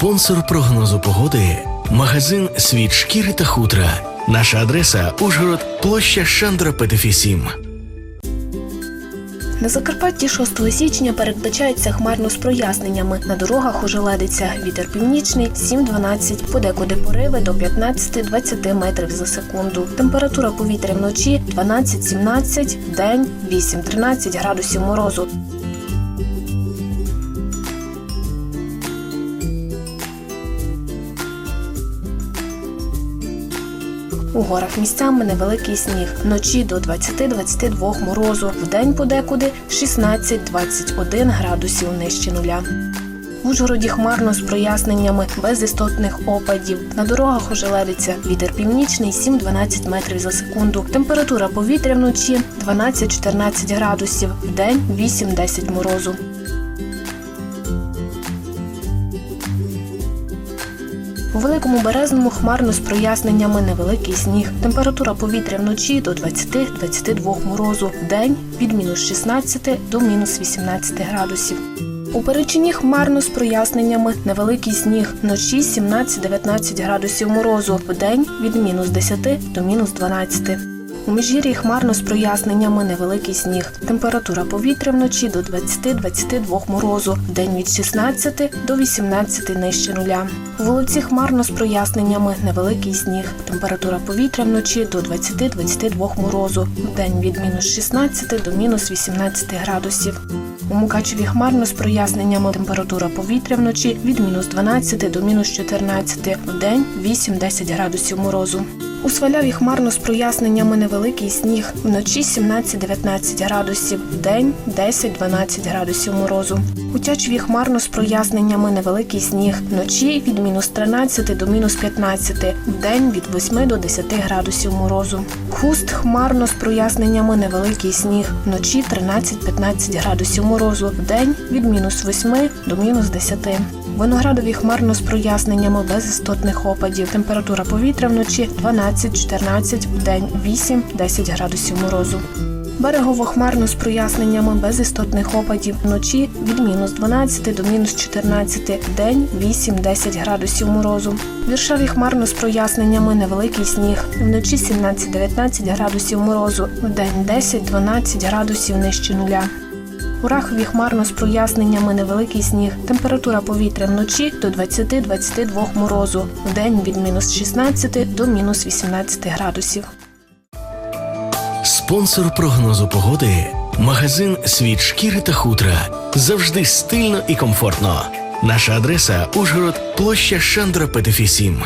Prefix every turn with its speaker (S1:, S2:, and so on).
S1: Спонсор прогнозу погоди магазин Світ шкіри та хутра. Наша адреса Ужгород, площа Шандра Петефі 7.
S2: На Закарпатті 6 січня передбачається хмарно з проясненнями. На дорогах ожеледиться вітер північний 7-12, подекуди пориви до 15-20 метрів за секунду. Температура повітря вночі 12-17, день 8-13 градусів морозу. У горах місцями невеликий сніг. Вночі до 20-22 морозу. Вдень подекуди 16-21 градусів нижче нуля. В Ужгороді хмарно з проясненнями, без істотних опадів. На дорогах ожеледиться вітер північний 7-12 метрів за секунду. Температура повітря вночі 12-14 градусів, вдень 8-10 морозу. У великому березному хмарно з проясненнями невеликий сніг. Температура повітря вночі до 20-22 морозу. Вдень від мінус 16 до мінус 18 градусів. У перечині хмарно з проясненнями невеликий сніг. Вночі 17-19 градусів морозу. Вдень від мінус 10 до мінус 12. У міжгір'ї хмарно з проясненнями невеликий сніг. Температура повітря вночі до 20-22 морозу. Вдень від 16 до 18 нижче нуля. У Волоці хмарно з проясненнями невеликий сніг. Температура повітря вночі до 20-22 морозу. Вдень від мінус 16 до мінус 18 градусів. У Мукачеві хмарно з проясненнями температура повітря вночі від мінус 12 до мінус 14, вдень 8-10 градусів морозу. У Сваляві хмарно з проясненнями невеликий сніг. Вночі 17-19 градусів, вдень 10-12 градусів морозу. У Тячеві хмарно з проясненнями невеликий сніг. Вночі від мінус 13 до мінус 15, вдень від 8 до 10 градусів морозу. Хуст хмарно з проясненнями невеликий сніг. Вночі 13-15 градусів морозу, вдень від мінус 8 до мінус 10. Виноградові хмарно з проясненнями без істотних опадів. Температура повітря вночі 12-14, вдень 8-10 градусів морозу. Берегово хмарно з проясненнями без істотних опадів. Вночі від мінус 12 до мінус 14, вдень 8-10 градусів морозу. Віршаві хмарно з проясненнями невеликий сніг. Вночі 17-19 градусів морозу, вдень 10-12 градусів нижче нуля. У Рахові хмарно з проясненнями невеликий сніг. Температура повітря вночі до 20-22 морозу. Вдень від мінус 16 до мінус 18 градусів.
S1: Спонсор прогнозу погоди магазин Світ шкіри та хутра. Завжди стильно і комфортно. Наша адреса Ужгород, площа Шандра Петефі 7.